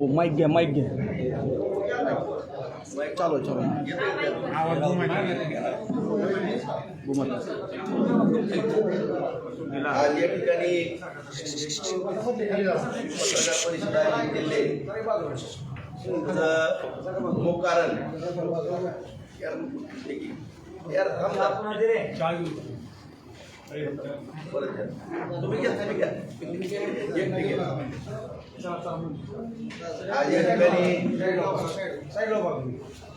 Mic घ्या mic घ्या चालू चालू. आज या ठिकाणी पत्रकार परिषद आयोजित केले कारण यार या. तुम्ही घ्या तुम्ही घ्या एक ठीक आहे. आज या ठिकाणी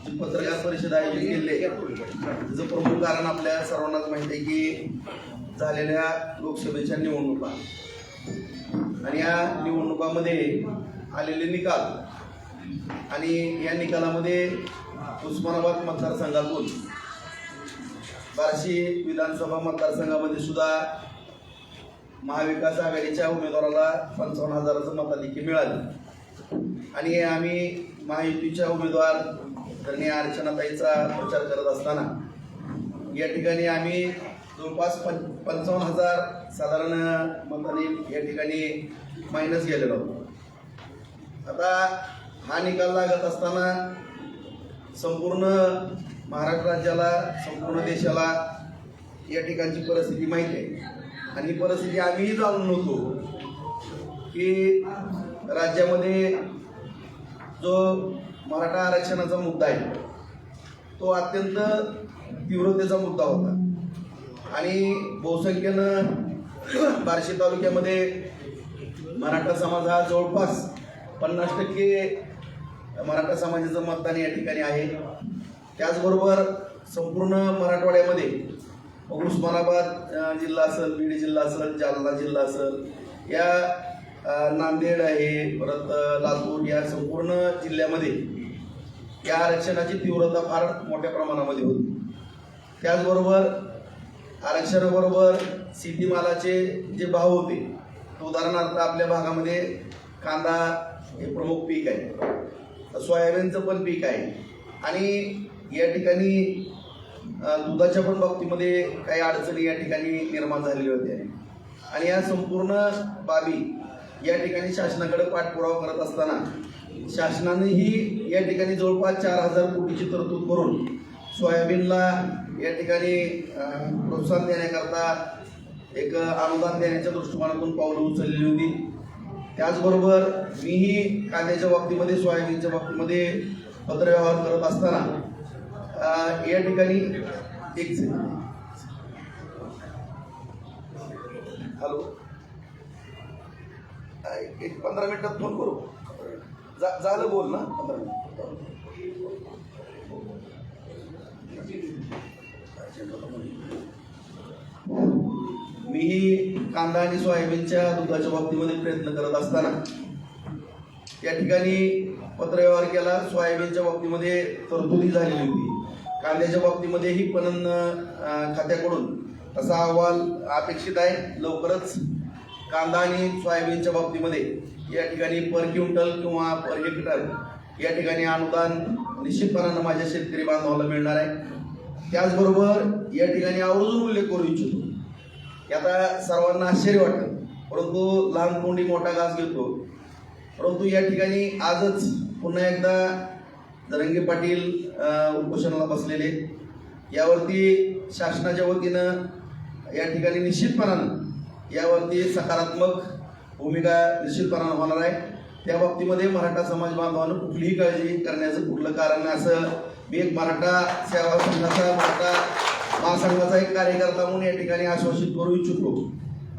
जी पत्रकार परिषद आयोजित केली. त्याचं प्रमुख कारण आपल्या सर्वांनाच माहिती आहे की झालेल्या लोकसभेच्या निवडणुका. आणि या निवडणुकामध्ये आलेले निकाल आणि या निकालामध्ये उस्मानाबाद मतदारसंघातून बार्शी विधानसभा मतदारसंघामध्ये सुद्धा महाविकास आघाडीच्या उमेदवाराला पंचावन्न हजाराचं मताधिक्य मिळाली आणि आम्ही महायुतीच्या उमेदवार धरणी अर्चनाताईचा प्रचार करत असताना या ठिकाणी आम्ही जवळपास पं पंचावन्न हजार साधारण मताने या ठिकाणी मायनस गेलेलो आहोत. आता हा निकाल लागत असताना संपूर्ण महाराष्ट्र राज्याला संपूर्ण देशाला या ठिकाणची परिस्थिती माहिती आहे आणि परिस्थिती आम्हीही जाणून होतो की राज्यामध्ये जो मराठा आरक्षणाचा मुद्दा आहे तो अत्यंत तीव्रतेचा मुद्दा होता. आणि बहुसंख्येनं बार्शी तालुक्यामध्ये मराठा समाज हा जवळपास पन्नास टक्के मराठा समाजाचं मतदान या ठिकाणी आहे. त्याचबरोबर संपूर्ण मराठवाड्यामध्ये उस्मानाबाद जिल्हा असेल बीड जिल्हा असेल जालना जिल्हा असेल या नांदेड आहे परत लातूर या संपूर्ण जिल्ह्यामध्ये या आरक्षणाची तीव्रता फार मोठ्या प्रमाणामध्ये होती. त्याचबरोबर आरक्षणाबरोबर शेतीमालाचे जे भाव होते उदाहरणार्थ आपल्या भागामध्ये कांदा हे प्रमुख पीक आहे सोयाबीनचं पण पीक आहे. आणि या ठिकाणी दुधाच्या पण बाबतीमध्ये काही अडचणी या ठिकाणी निर्माण झालेल्या होत्या. आणि या संपूर्ण बाबी या ठिकाणी शासनाकडे पाठपुरावा करत असताना शासनानेही या ठिकाणी जवळपास चार हजार कोटीची तरतूद करून सोयाबीनला या ठिकाणी प्रोत्साहन देण्याकरता एक अनुदान देण्याच्या दृष्टिकोनातून पावलं उचललेली होती. त्याचबरोबर मीही कांद्याच्या बाबतीमध्ये सोयाबीनच्या बाबतीमध्ये पत्रव्यवहार करत असताना या ठिकाणी एक हॅलो एक पंधरा मिनिटात फोन करू? जा झालं बोल ना. पंधरा मिनिट मीही कांदा आणि सोयाबीनच्या दुधाच्या बाबतीमध्ये प्रयत्न करत असताना या ठिकाणी पत्रव्यवहार केला. सोयाबीनच्या बाबतीमध्ये तरतुदी झालेली होती. कांद्याच्या बाबतीमध्येही पणन खात्याकडून तसा अहवाल अपेक्षित आहे. लवकरच कांदा आणि सोयाबीनच्या बाबतीमध्ये या ठिकाणी पर क्विंटल किंवा पर हेक्टर या ठिकाणी अनुदान निश्चितपणानं माझ्या शेतकरी बांधवाला मिळणार आहे. त्याचबरोबर या ठिकाणी आवर्जून उल्लेख करू इच्छितो. आता सर्वांना आश्चर्य वाटतं. परंतु लहान कोंडी मोठा घास घेतो. परंतु या ठिकाणी आजच पुन्हा एकदा जरंगे पाटील उपोषणाला बसलेले. यावरती शासनाच्या वतीनं या ठिकाणी निश्चितपणानं यावरती सकारात्मक भूमिका निश्चितपणानं होणार आहे. त्या बाबतीमध्ये मराठा समाज बांधवानं कुठलीही काळजी करण्याचं कुठलं कारण नाही. असं मी एक मराठा सेवा संघाचा मराठा महासंघाचा एक कार्यकर्ता म्हणून या ठिकाणी आश्वासित करू इच्छितो.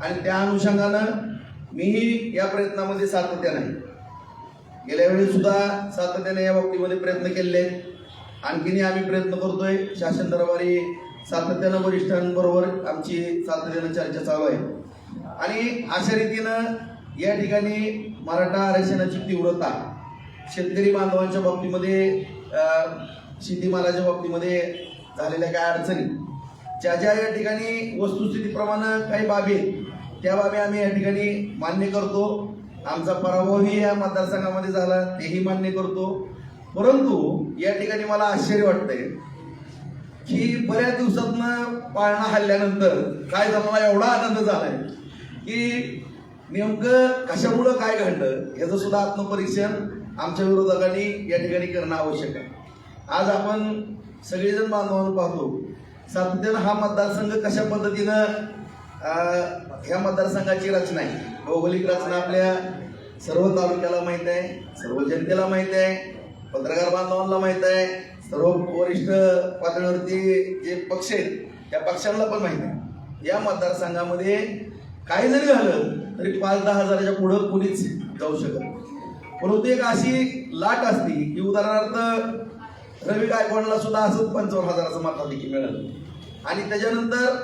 आणि त्या अनुषंगानं मीही या प्रयत्नामध्ये सातत्यानं नाही गेल्या वेळी सुद्धा सातत्याने या बाबतीमध्ये प्रयत्न केलेले आहेत. आणखीनही आम्ही प्रयत्न करतोय. शासन दरबारी सातत्यानं वरिष्ठांबरोबर आमची सातत्यानं चर्चा चालू आहे. आणि अशा रीतीनं या ठिकाणी मराठा आरक्षणाची तीव्रता शेतकरी बांधवांच्या बाबतीमध्ये शेतीमालाच्या बाबतीमध्ये झालेल्या काही अडचणी ज्या ज्या या ठिकाणी वस्तुस्थितीप्रमाणे काही बाबी आहेत त्या बाबी आम्ही या ठिकाणी मान्य करतो. आमचा पराभवही या मतदारसंघामध्ये झाला तेही मान्य करतो. परंतु या ठिकाणी मला आश्चर्य वाटतंय की बऱ्याच दिवसातनं पाळणा हल्ल्यानंतर काय झालं एवढा आनंद झालाय की नेमकं कशामुळं काय घडलं याचं सुद्धा आत्मपरीक्षण आमच्या विरोधकांनी या ठिकाणी करणं आवश्यक आहे. आज आपण सगळेजण बांधवांना पाहतो सातत्यानं हा मतदारसंघ कशा पद्धतीनं ह्या मतदारसंघाची रचना आहे भौगोलिक रचना आपल्या सर्व तालुक्याला माहीत आहे सर्व जनतेला माहीत आहे पत्रकार बांधवांना माहीत आहे सर्व वरिष्ठ पातळीवरती जे पक्ष आहेत त्या पक्षांना पण माहीत आहे. या मतदारसंघामध्ये काही जरी झालं तरी पाच दहा हजाराच्या पुढं कुणीच जाऊ शकत परंतु एक अशी लाट असती की उदाहरणार्थ रवी गायकवाडला सुद्धा असंच पंचावन्न हजाराचं मताधिकी मिळालं. आणि त्याच्यानंतर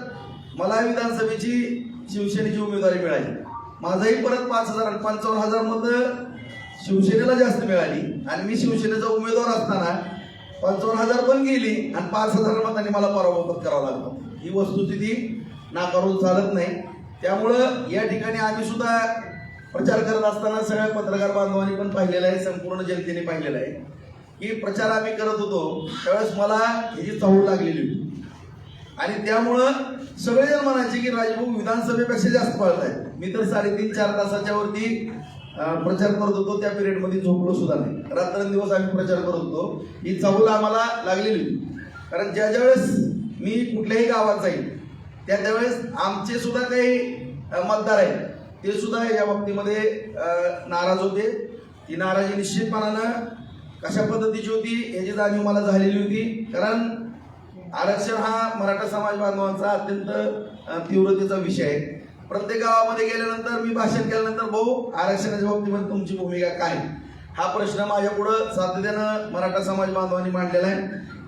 मला विधानसभेची शिवसेनेची उमेदवारी मिळाली. माझंही परत पाच हजार पंचावन्न हजार मतं शिवसेनेला जास्त मिळाली. आणि मी शिवसेनेचा उमेदवार असताना पंचावन्न हजार पण गेली आणि पाच हजार मतांनी मला पराभूत करावं लागलं. ही वस्तुस्थिती नाकारून चालत नाही. त्यामुळं या ठिकाणी आम्ही सुद्धा प्रचार करत असताना सगळ्या पत्रकार बांधवांनी पण पाहिलेलं आहे संपूर्ण जनतेने पाहिलेलं आहे. की प्रचार आम्ही करत होतो त्यावेळेस मला ह्याची चवड लागलेली होती. आणि त्यामुळं सगळेजण म्हणायचे की राजभाऊ विधानसभेपेक्षा जास्त पळत आहेत मी तर साडेतीन चार तासाच्या वरती प्रचार करत होतो. त्या पिरियडमध्ये झोपलो सुद्धा नाही. रात्रंदिवस आम्ही प्रचार करत होतो. ही चवल आम्हाला लागलेली. होती कारण ज्या ज्यावेळेस मी कुठल्याही गावात जाईल त्या त्यावेळेस आमचे सुद्धा काही मतदार आहेत. ते सुद्धा या बाबतीमध्ये नाराज होते. ती नाराजी निश्चितपणानं कशा पद्धतीची होती याची जाणीव मला झालेली होती. कारण आरक्षण हा मराठा समाज बांधवांचा अत्यंत तीव्रतेचा विषय आहे. प्रत्येक गावामध्ये गेल्यानंतर मी भाषण केल्यानंतर भाऊ आरक्षणाच्या बाबतीमध्ये तुमची भूमिका काय? हा प्रश्न माझ्या पुढं सातत्यानं मराठा समाज बांधवांनी मांडलेला आहे.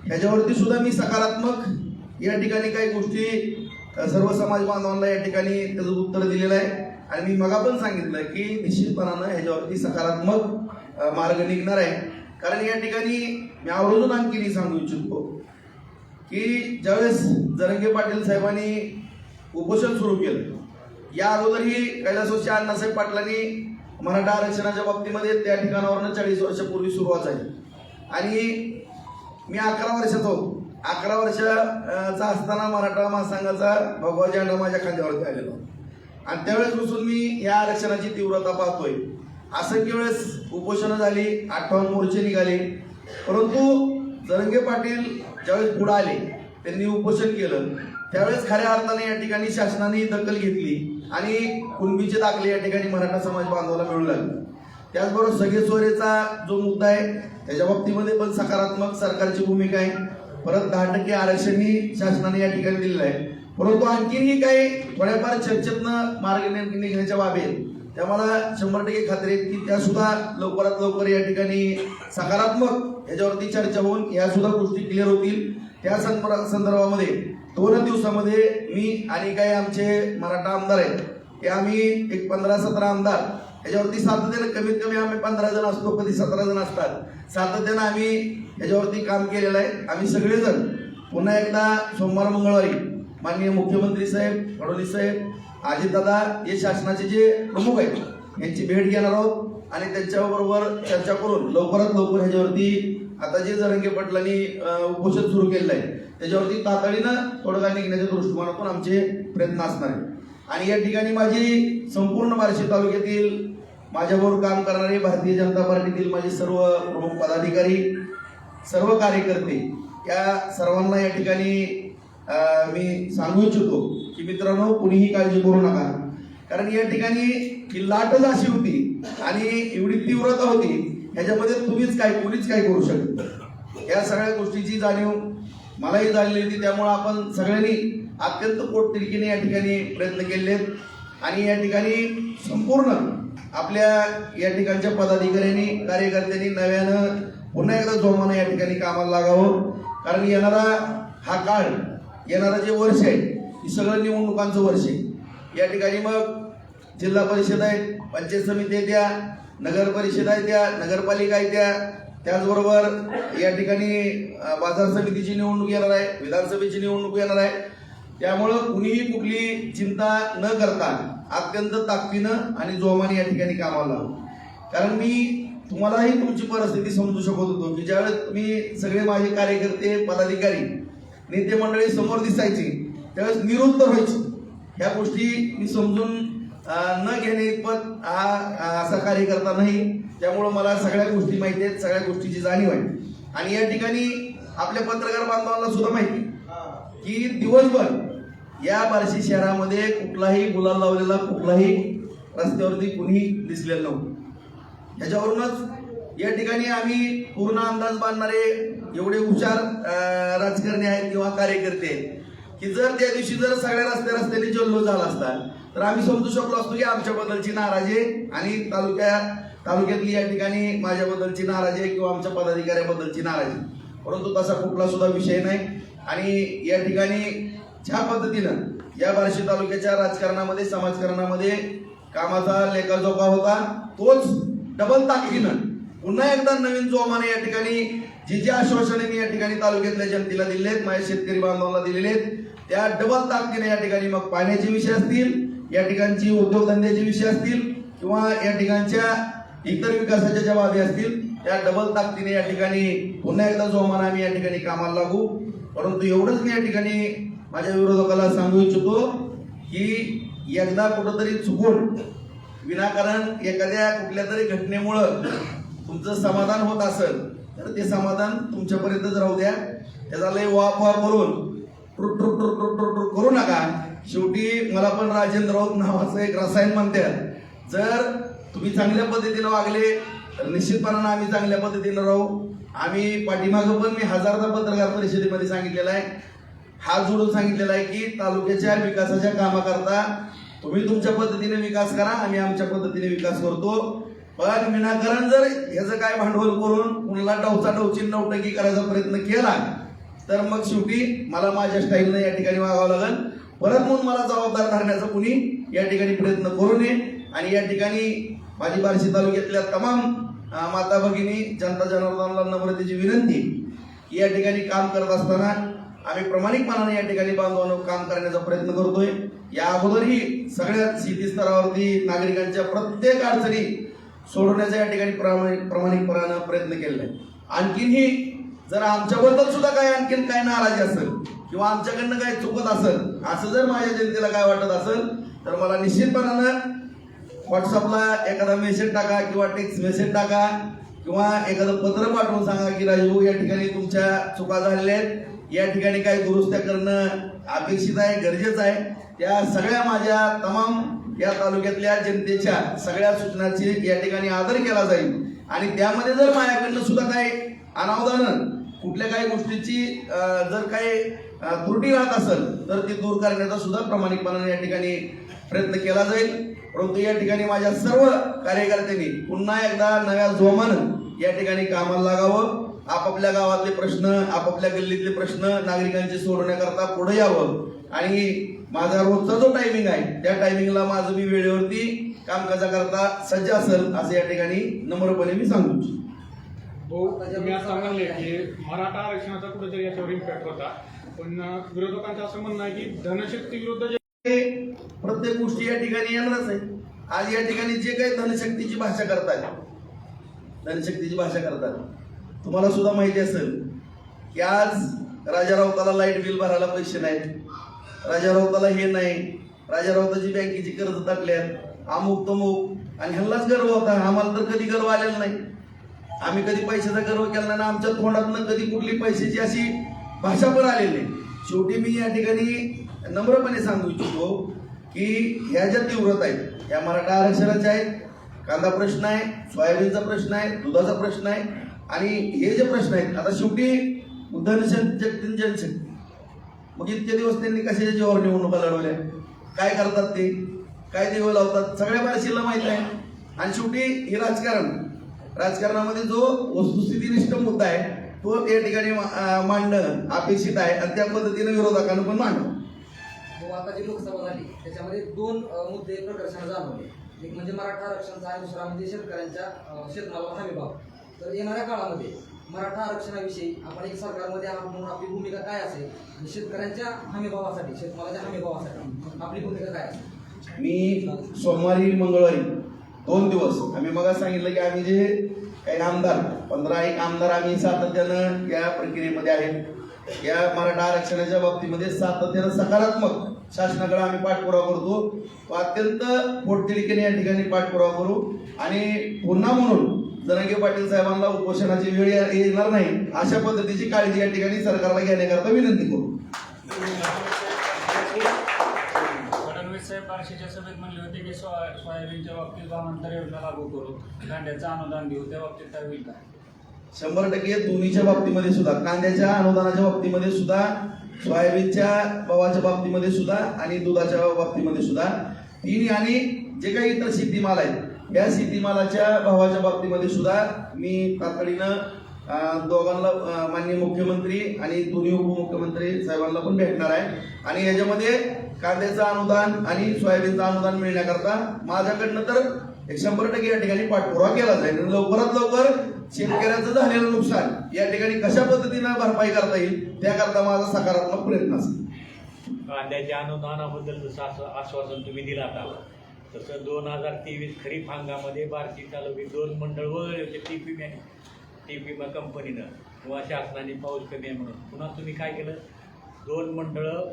ह्याच्यावरती सुद्धा मी सकारात्मक या ठिकाणी काही गोष्टी सर्व समाज बांधवांना या ठिकाणी त्याचं उत्तर दिलेलं आहे. आणि मी मगा पण सांगितलं की निश्चितपणानं ह्याच्यावरती सकारात्मक मार्ग निघणार आहे. कारण या ठिकाणी मी आवर्जून आणखी सांगू इच्छितो. की ज्यावेळेस जरंगे पाटील साहेबांनी उपोषण सुरू केलं या अगोदरही कैलासोशी अण्णासाहेब पाटलांनी मराठा आरक्षणाच्या बाबतीमध्ये त्या ठिकाणावरनं चाळीस वर्षापूर्वी सुरुवात झाली. आणि मी अकरा वर्षाचा होतो. अकरा वर्षाचा असताना मराठा महासंघाचा भगवा झेंडा माझ्या खांद्यावरती आलेला आणि त्यावेळेसपासून मी या आरक्षणाची तीव्रता पाहतोय. असंख्य वेळेस उपोषणं झाली आठवण मोर्चे निघाले. परंतु जरंगे पाटील ज्यावेळेस पुढे आले त्यांनी उपोषण केलं. त्यावेळेस खऱ्या अर्थाने या ठिकाणी शासनाने दखल घेतली आणि कुणबीचे दाखले या ठिकाणी मराठा समाज बांधवाला मिळू लागले. त्याचबरोबर सगळे सोयरेचा जो मुद्दा आहे त्याच्या बाबतीमध्ये पण सकारात्मक सरकारची भूमिका आहे. परत दहा टक्के आरक्षणही शासनाने या ठिकाणी दिलेलं आहे. परंतु आणखीनही काही थोड्याफार चर्चेतनं मार्ग नि- निघण्याच्या बाबी त्या मला शंभर टक्के खात्री आहे की त्या सुद्धा लवकरात लवकर या ठिकाणी सकारात्मक याच्यावरती चर्चा होऊन या सुद्धा गोष्टी क्लिअर होतील. त्या संदर्भामध्ये दोन दिवसामध्ये मी आणि काही आमचे मराठा आमदार आहेत हे आम्ही एक पंधरा सतरा आमदार याच्यावरती सातत्यानं कमीत कमी आम्ही पंधरा जण असतो कधी सतरा जण असतात. सातत्यानं आम्ही याच्यावरती काम केलेलं आहे. आम्ही सगळेजण पुन्हा एकदा सोमवार मंगळवारी माननीय मुख्यमंत्री साहेब फडणवीस साहेब अजितदादा हे शासनाचे जे प्रमुख आहेत यांची भेट घेणार आहोत आणि त्यांच्याबरोबर चर्चा करून लवकरात लवकर ह्याच्यावरती आता जे जरंगे पटलांनी उपोषण सुरू केलेलं आहे त्याच्यावरती तातडीनं तोडगा निघण्याच्या दृष्टिकोनातून आमचे प्रयत्न असणार आहेत. आणि या ठिकाणी माझी संपूर्ण बार्शी तालुक्यातील माझ्याबरोबर काम करणारे भारतीय जनता पार्टीतील माझे सर्व प्रमुख पदाधिकारी सर्व कार्यकर्ते या सर्वांना या ठिकाणी मी सांगू इच्छितो की मित्रांनो कुणीही काळजी करू नका. कारण या ठिकाणी ही लाटच अशी होती आणि एवढी तीव्रता होती ह्याच्यामध्ये तुम्हीच काय कोणीच काय करू शकत या सगळ्या गोष्टीची जाणीव मलाही झालेली होती त्यामुळं आपण सगळ्यांनी अत्यंत पोटतिडकीने या ठिकाणी प्रयत्न केले. आहेत आणि या ठिकाणी संपूर्ण आपल्या या ठिकाणच्या पदाधिकाऱ्यांनी कार्यकर्त्यांनी नव्यानं पुन्हा एकदा जोमानं या ठिकाणी कामाला लागावं. कारण येणारा हा काळ येणारं जे वर्ष आहे ही सगळं निवडणुकांचं वर्ष आहे. या ठिकाणी मग जिल्हा परिषद आहेत पंचायत समिती आहे त्या नगर परिषद आहे त्या नगरपालिका आहे त्या. त्याचबरोबर या ठिकाणी बाजार समितीची निवडणूक येणार आहे विधानसभेची निवडणूक येणार आहे. त्यामुळं कुणीही कुठली चिंता न करता अत्यंत ताकदीनं आणि जोमाने या ठिकाणी कामाला लावू. कारण मी तुम्हालाही तुमची परिस्थिती समजू शकत होतो की ज्यावेळेस तुम्ही सगळे माझे कार्यकर्ते पदाधिकारी नेते मंडळी समोर दिसायची त्यावेळेस निरुत्तर व्हायची. ह्या गोष्टी मी समजून न घेणे इतपत हा हा असा कार्यकर्ता नाही. त्यामुळं मला सगळ्या गोष्टी माहिती आहेत सगळ्या गोष्टीची जाणीव आहे. आणि या ठिकाणी आपल्या पत्रकार बांधवांना सुद्धा माहिती की दिवसभर या बार्शी शहरामध्ये कुठलाही गुलाल लावलेला कुठलाही रस्त्यावरती कुणी दिसलेलं नव्हतं. याच्यावरूनच या ठिकाणी आम्ही पूर्ण अंदाज बांधणारे एवढे हुशार राजकारणी आहेत किंवा कार्यकर्ते आहेत. की जर त्या दिवशी जर सगळ्या रस्त्या रस्त्याने जल्लो झाला असता तर आम्ही समजू शकलो असतो की आमच्याबद्दलची नाराजी आणि तालुक्या तालुक्यातली या ठिकाणी माझ्याबद्दलची नाराजी आहे किंवा आमच्या पदाधिकाऱ्याबद्दलची नाराजी परंतु तसा कुठला सुद्धा विषय नाही. आणि या ठिकाणी ज्या पद्धतीनं या बार्शी तालुक्याच्या राजकारणामध्ये समाजकारणामध्ये कामाचा लेखाजोखा होता तोच डबल ताकदीनं पुन्हा एकदा नवीन जोमाने या ठिकाणी जी जी आश्वासने मी या ठिकाणी तालुक्यातल्या जनतेला दिलेले आहेत माझ्या शेतकरी बांधवांना दिलेले आहेत. त्या डबल ताकदीने या ठिकाणी मग पाण्याचे विषय असतील या ठिकाणची उद्योगधंद्याचे विषय असतील किंवा या ठिकाणच्या इतर विकासाच्या ज्या बाबी असतील त्या डबल ताकदीने या ठिकाणी पुन्हा एकदा जोमान आम्ही या ठिकाणी कामाला लागू. परंतु एवढंच मी या ठिकाणी माझ्या विरोधकाला सांगू इच्छितो की एकदा कुठंतरी चुकून विनाकारण एखाद्या कुठल्या तरी घटनेमुळं तुमचं समाधान होत असेल तर ते समाधान तुमच्यापर्यंतच राहू द्या. त्याचा लय वापर करून ट्रुक ट्रुक ट्रुक ट्रुक ट्रुक ट्रुक करू नका. शेवटी मला पण राजेंद्र राऊत नावाचं एक रसायन म्हणतात. जर तुम्ही चांगल्या पद्धतीनं वागले तर निश्चितपणानं आम्ही चांगल्या पद्धतीनं राहू. आम्ही पाठीमागं पण मी हजारदा पत्रकार परिषदेमध्ये सांगितलेलं आहे. हात जोडून सांगितलेला आहे की तालुक्याच्या विकासाच्या कामाकरता तुम्ही तुमच्या पद्धतीने विकास करा आम्ही आमच्या पद्धतीने विकास करतो. पण विनाकारण जर ह्याचं काय भांडवल करून कुणाला डवचा डवची नवटकी करायचा प्रयत्न केला तर मग शेवटी मला माझ्या स्टाईलनं या ठिकाणी वागावं लागेल. परत म्हणून मला जबाबदार धरण्याचा कुणी या ठिकाणी प्रयत्न करू नये. आणि या ठिकाणी माझी बार्शी तालुक्यातल्या तमाम माता भगिनी जनता जनार्दनाला नम्रतेची विनंती की या ठिकाणी काम करत असताना आम्ही प्रामाणिकपणाने या ठिकाणी बांधवांनो काम करण्याचा प्रयत्न करतोय. या अगोदरही सगळ्या शेती स्तरावरती नागरिकांच्या प्रत्येक अडचणी सोडवण्याचा या ठिकाणी प्रामाणिक प्रामाणिकपणानं प्रयत्न केलेला आहे. आणखीनही जर आमच्याबद्दल सुद्धा काय आणखीन काय नाराजी असेल किंवा आमच्याकडनं काय चुकत असेल असं जर माझ्या जनतेला काय वाटत असेल तर मला निश्चितपणानं व्हॉट्सअपला एखादा मेसेज टाका किंवा टेक्स्ट मेसेज टाका किंवा एखादं पत्र पाठवून सांगा की राजू या ठिकाणी तुमच्या चुका झालेल्या आहेत. या ठिकाणी काही दुरुस्त्या करणं अपेक्षित आहे गरजेचं आहे. त्या सगळ्या माझ्या तमाम या तालुक्यातल्या जनतेच्या सगळ्या सूचनांची या ठिकाणी आदर केला जाईल. आणि त्यामध्ये जर माझ्याकडनं सुद्धा काही अनावधानं कुठल्या काही गोष्टीची जर काही त्रुटी राहत असेल तर ती दूर करण्याचा सुद्धा प्रामाणिकपणाने या ठिकाणी प्रयत्न केला जाईल. परंतु या ठिकाणी माझ्या सर्व कार्यकर्त्यांनी पुन्हा एकदा नव्या जोमानं या ठिकाणी कामाला लागावं. आपापल्या गावातले प्रश्न आपापल्या गल्लीतले प्रश्न नागरिकांचे सोडवण्याकरता पुढे यावं. आणि माझा रोजचा जो टायमिंग आहे त्या टायमिंगला माझं मी वेळेवरती कामकाजाकरता सज्ज असेल असं या ठिकाणी नम्रपणे मी सांगू इच्छितो. भाऊ तुम्ही असं म्हणले की मराठा आरक्षणाचा कुठेतरी याच्यावर इम्पॅक्ट होता. पण विरोधकांचं असं म्हणणं आहे की धनशक्ती विरुद्ध जे हे प्रत्येक गोष्टी या ठिकाणी येणारच आहे आज या ठिकाणी जे काही धनशक्तीची भाषा करतात धनशक्तीची भाषा करतात. तुम्हाला सुद्धा माहिती असेल की आज राजा राऊताला लाइट बिल भरायला पैसे नाहीत. राजा राऊताला हे नाही. राजा राऊताची बँकेची कर्ज टाकल्यात. अमुक तमुक. आणि ह्यालाच गर्व होता. आम्हाला तर कधी गर्व आलेला नाही. आम्ही कधी पैशाचा गर्व केला नाही आणि आमच्या तोंडातनं कधी कुठली पैशाची अशी भाषा पण आलेली नाही. शेवटी मी या ठिकाणी नम्रपणे सांगू इच्छितो की ह्या ज्या तीव्रता आहेत या मराठा आरक्षणाच्या आहेत कांदा प्रश्न आहे सोयाबीनचा प्रश्न आहे दुधाचा प्रश्न आहे आणि हे जे प्रश्न आहेत आता शेवटी धनशक्ती जनशक्ती मग इतके दिवस त्यांनी कशाच्या जीवावर निवडणुका लढवल्या? काय करतात ते? काय देव लावतात? सगळ्या बारशीला माहीत आहे. आणि शेवटी हे राजकारण राजकारणामध्ये जो वस्तुस्थितीनिष्ठ मुद्दा आहे तो या ठिकाणी मा- मांडणं अपेक्षित आहे आणि त्या पद्धतीने विरोधकांना पण मांडणं. हो, आता जी लोकसभा झाली त्याच्यामध्ये दोन मुद्दे प्रकर्षाने जाणवले. एक म्हणजे मराठा आरक्षणाचा आणि दुसरा म्हणजे शेतकऱ्यांच्या शेतमालाचा शेतमालावर तर येणाऱ्या काळामध्ये मराठा आरक्षणाविषयी आपण एक सरकारमध्ये आहात म्हणून आपली भूमिका काय असेल? आणि शेतकऱ्यांच्या हमीभावासाठी शेतमालाच्या हमीभावासाठी आपली भूमिका काय असेल? मी सोमवारी मंगळवारी दोन दिवस आम्ही मग सांगितलं की आम्ही जे काही आमदार पंधरा एक आमदार आम्ही सातत्यानं या प्रक्रियेमध्ये आहेत. या मराठा आरक्षणाच्या बाबतीमध्ये सातत्यानं सकारात्मक शासनाकडे आम्ही पाठपुरावा करतो. अत्यंत पोटतिडकीने या ठिकाणी पाठपुरावा करू. आणि पुन्हा म्हणून जरांगे पाटील साहेबांना उपोषणाची वेळ येणार नाही अशा पद्धतीची काळजी या ठिकाणी सरकारला घेण्याकरता विनंती करू. फडणवीस साहेब बार्शीच्या सभेत म्हणले होते की सोया सोयाबीनच्या बाबतीत भावांतर योजना लागू करू. कांद्याचं अनुदान देऊ त्या बाबतीत काय होईल का शंभर टक्के दोन्हीच्या बाबतीमध्ये सुद्धा कांद्याच्या अनुदानाच्या बाबतीमध्ये सुद्धा सोयाबीनच्या भावाच्या बाबतीमध्ये सुद्धा आणि दुधाच्या बाबतीमध्ये सुद्धा तीन आणि जे काही इतर शेतीमाल आहेत या शेतीमालाच्या भावाच्या बाबतीमध्ये सुद्धा मी तातडीनं दोघांना माननीय मुख्यमंत्री आणि दोन्ही उपमुख्यमंत्री साहेबांना पण भेटणार आहे. आणि याच्यामध्ये कांद्याचं अनुदान आणि सोयाबीनचं अनुदान मिळण्याकरता माझ्याकडनं तर एक शंभर टक्के या ठिकाणी पाठपुरावा केला जाईल. लवकरात लवकर शेतकऱ्यांचं झालेलं नुकसान या ठिकाणी कशा पद्धतीनं भरपाई करता येईल त्याकरता माझा सकारात्मक प्रयत्न असेल. कांद्याच्या अनुदानाबद्दल जसं असं आश्वासन तुम्ही दिला आता तसं दोन हजार तेवीस खरीप हंगामध्ये बार्शी तालुक्यात दोन मंडळ वगैरे होते T P man T P कंपनीनं किंवा शासनाने पाऊस कमी आहे म्हणून. पुन्हा तुम्ही काय केलं? दोन मंडळं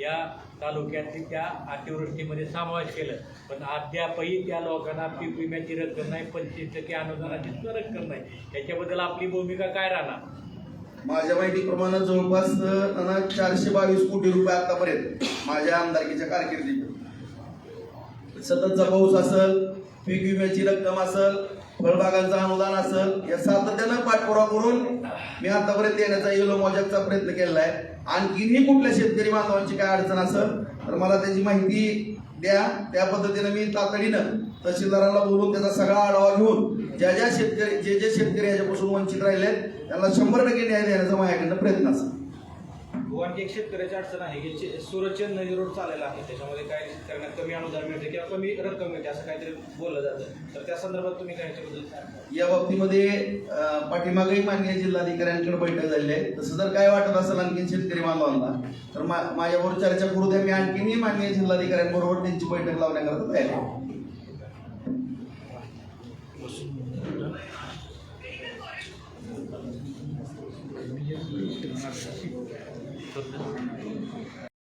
या तालुक्यातली त्या अतिवृष्टीमध्ये समावेश केलं. पण अद्यापही त्या लोकांना पीक विम्याची रक्कम नाही पंचवीस टक्के अनुदानाची रक्कम नाही. त्याच्याबद्दल आपली भूमिका काय राहणार? माझ्या माहितीप्रमाणे जवळपास त्यांना चारशे बावीस कोटी रुपये आतापर्यंत माझ्या आमदारकीच्या कारकिर्दीत. सततचा पाऊस असेल पीक विम्याची रक्कम असेल फळबागांचं अनुदान असेल या सातत्यानं पाठपुरावा करून मी आतापर्यंत येण्याचा येलो मॉजकचा प्रयत्न केलेला आहे. आणखीनही कुठल्या शेतकरी बांधवांची काय अडचण असेल तर मला त्याची माहिती द्या. त्या पद्धतीनं मी तातडीनं तहसीलदारांना बोलून त्याचा सगळा आढावा घेऊन ज्या ज्या शेतकरी जे जे शेतकरी याच्यापासून वंचित राहिले त्यांना शंभर टक्के न्याय देण्याचा माझ्याकडनं प्रयत्न असेल. आणखी एक शेतकऱ्याची अडचण आहे. की सुरत चेन्नई रोड चाललेला आहे. त्याच्यामध्ये काय शेतकऱ्यांना कमी अनुदान मिळते किंवा कमी रक्कम मिळते असं काहीतरी बोललं जातं. तर त्या संदर्भात तुम्ही काय याच्याबद्दल या बाबतीमध्ये पाठीमागही मान्य जिल्हाधिकाऱ्यांकडे बैठक झालेली आहे. तसं जर काय वाटत असेल आणखी शेतकरी बांधवांना तर मा- माझ्याबरोबर चर्चा करू द्या. मी आणखीनही मान्य जिल्हाधिकाऱ्यांबरोबर त्यांची बैठक लावण्याकरता तयार आहे. entonces